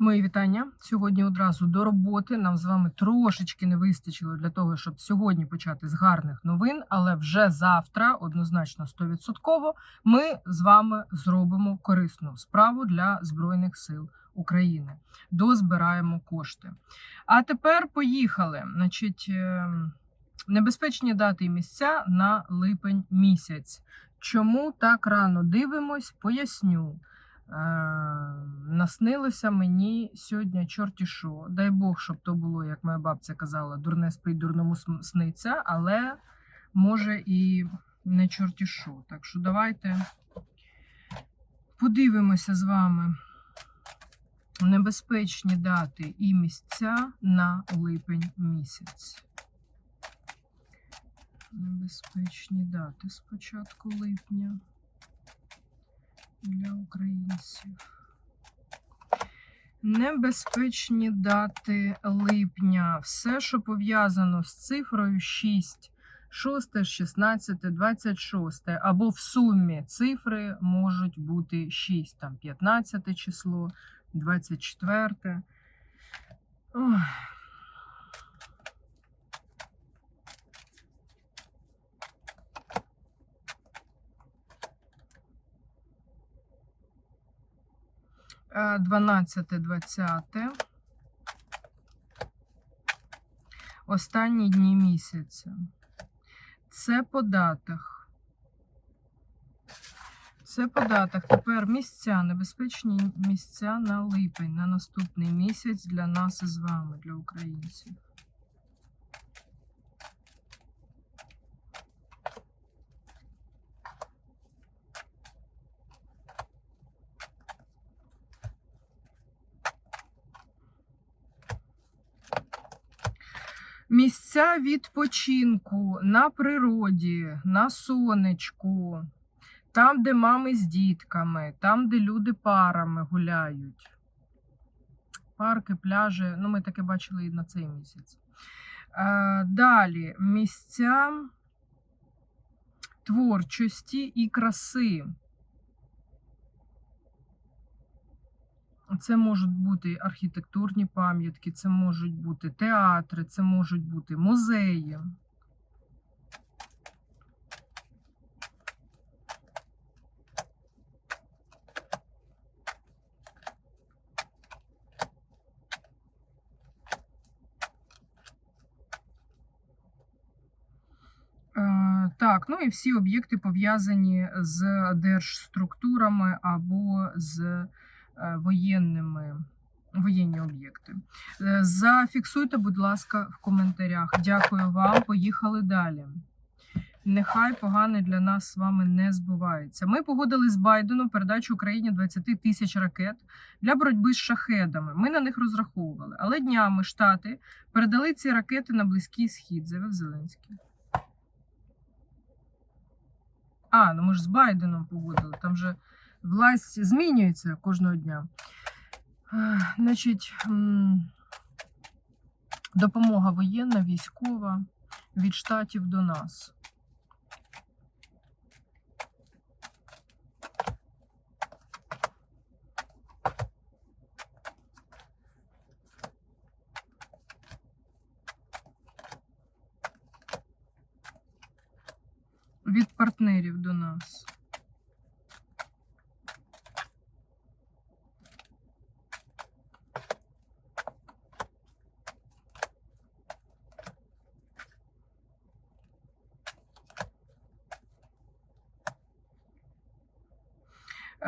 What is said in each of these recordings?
Мої вітання. Сьогодні одразу до роботи. Нам з вами трошечки не вистачило для того, щоб сьогодні почати з гарних новин, але вже завтра, однозначно 100%, ми з вами зробимо корисну справу для Збройних сил України. Дозбираємо кошти. А тепер поїхали. Значить, е, небезпечні дати і місця на липень місяць. Чому так рано дивимось? Поясню. Е, наснилося мені сьогодні чорті що. Дай Бог, щоб то було, як моя бабця казала, дурне спить, дурному сниться, але може і не чорті що. Так що давайте подивимося з вами небезпечні дати і місця на липень місяць. Небезпечні дати з початку липня для українців. Небезпечні дати липня. Все, що пов'язано з цифрою 6, 6, 16, 26, або в сумі цифри можуть бути 6, там 15 число, 24. Ой. 12, 20. Останні дні місяця. Це по датах. Це по датах. Тепер місця, небезпечні місця на липень, на наступний місяць для нас із вами, для українців. Місця відпочинку на природі, на сонечку, там, де мами з дітками, там, де люди парами гуляють. Парки, пляжі, ну ми таке бачили і на цей місяць. Е, Далі місця творчості і краси. Це можуть бути архітектурні пам'ятки, це можуть бути театри, це можуть бути музеї. Е, Так, ну і всі об'єкти пов'язані з держструктурами або з воєнними воєнні об'єкти. Е, Зафіксуйте, будь ласка, в коментарях. Дякую вам. Поїхали далі. Нехай погане для нас з вами не збувається. Ми погодили з Байденом передачу Україні 20 тисяч ракет для боротьби з шахедами. Ми на них розраховували. Але днями Штати передали ці ракети на Близький Схід, заявив Зеленський. А, ну ми ж з Байденом погодили. Там же власть змінюється кожного дня. Значить, допомога воєнна, військова від штатів до нас. Від партнерів до нас.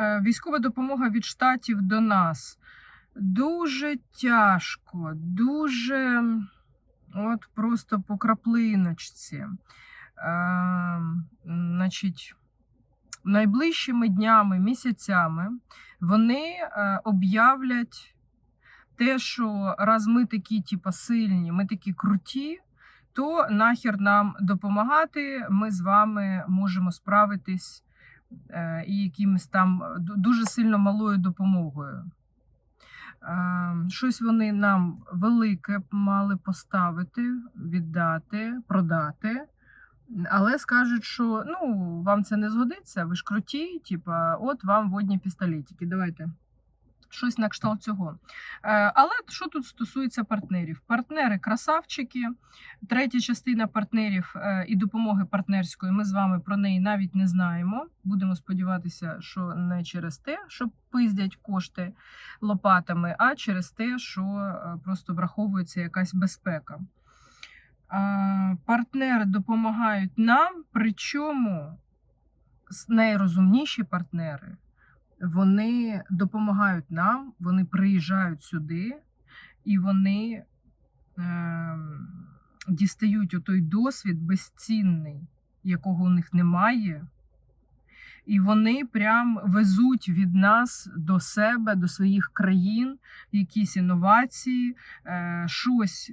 Військова допомога від штатів до нас. Дуже тяжко, дуже от просто по краплиночці. Е, значить, найближчими днями, місяцями вони е, об'являть те, що раз ми такі, типа, сильні, ми такі круті, то нахер нам допомагати. Ми з вами можемо справитись е, і якимось там дуже сильно малою допомогою. Е, Щось вони нам велике мали поставити, віддати, продати. Але скажуть, що ну, вам це не згодиться, ви ж круті, типа, от вам водні пістолетики. Давайте Щось на кшталт цього. Е, Але що тут стосується партнерів? Партнери красавчики. Третя частина партнерів е, і допомоги партнерської. Ми з вами про неї навіть не знаємо. Будемо сподіватися, що не через те, що пиздять кошти лопатами, а через те, що е, просто враховується якась безпека. Партнери допомагають нам, причому найрозумніші партнери вони допомагають нам, вони приїжджають сюди і вони е, дістають отой досвід безцінний, якого у них немає. І вони прям везуть від нас до себе, до своїх країн якісь інновації, е, щось,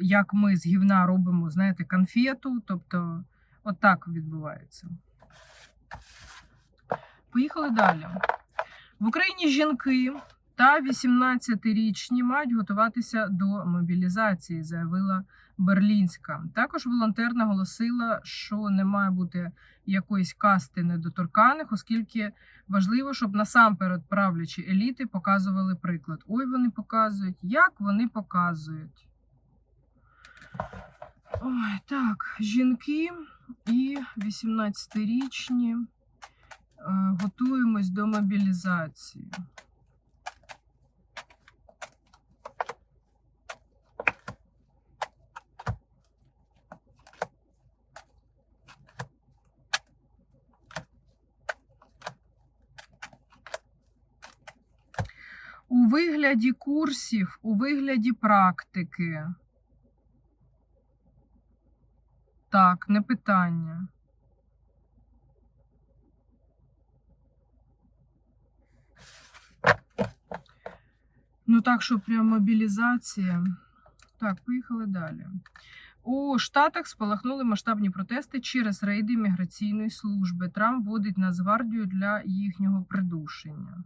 як ми з гівна робимо, знаєте, конфету. Тобто, отак відбувається. Поїхали далі. В Україні жінки та 18-річні мають готуватися до мобілізації, заявила Берлінська. Також волонтер наголосила, що не має бути якоїсь касти недоторканих, оскільки важливо, щоб насамперед правлячі еліти показували приклад. Ой, вони показують, як вони показують. Ой, так, жінки і 18-річні. Е, Готуємось до мобілізації. У вигляді курсів, у вигляді практики. Так, не питання. Ну так, що прям мобілізація. Так, поїхали далі. У Штатах спалахнули масштабні протести через рейди міграційної служби. Трамп вводить Нацгвардію для їхнього придушення.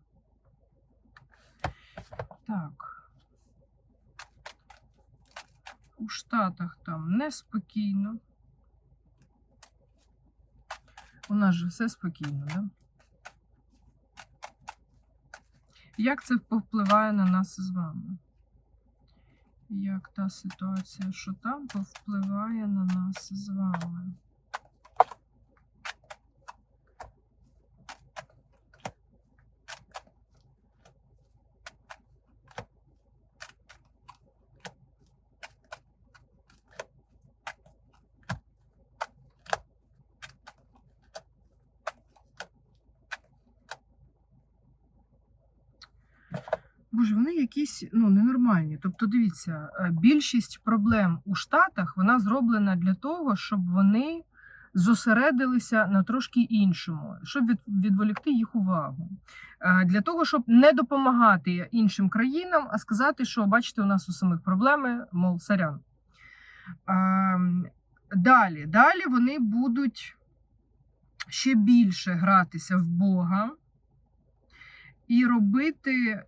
Так. У Штатах там неспокійно. У нас же все спокійно, да? Як це повпливає на нас з вами? Як та ситуація, що там повпливає на нас з вами? Боже, вони якісь ну ненормальні. Тобто, дивіться, е, більшість проблем у Штатах вона зроблена для того, щоб вони зосередилися на трошки іншому, щоб від, відволікти їх увагу. Е, Для того, щоб не допомагати іншим країнам, а сказати, що бачите, у нас у самих проблеми, мов сорян. Ем, Далі, далі вони будуть ще більше гратися в Бога і робити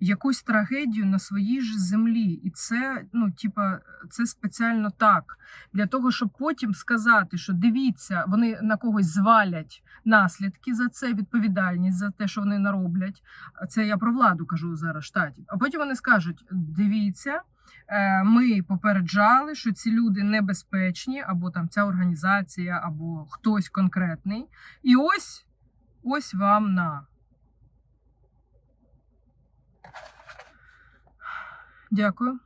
якусь трагедію на своїй ж землі. І це, ну, типа, це спеціально так. Для того, щоб потім сказати, що дивіться, вони на когось звалять наслідки за це, відповідальність за те, що вони нароблять. Це я про владу кажу зараз штатів. А потім вони скажуть: дивіться. е, Ми попереджали, що ці люди небезпечні, або там ця організація, або хтось конкретний. І ось ось вам на. Дякую.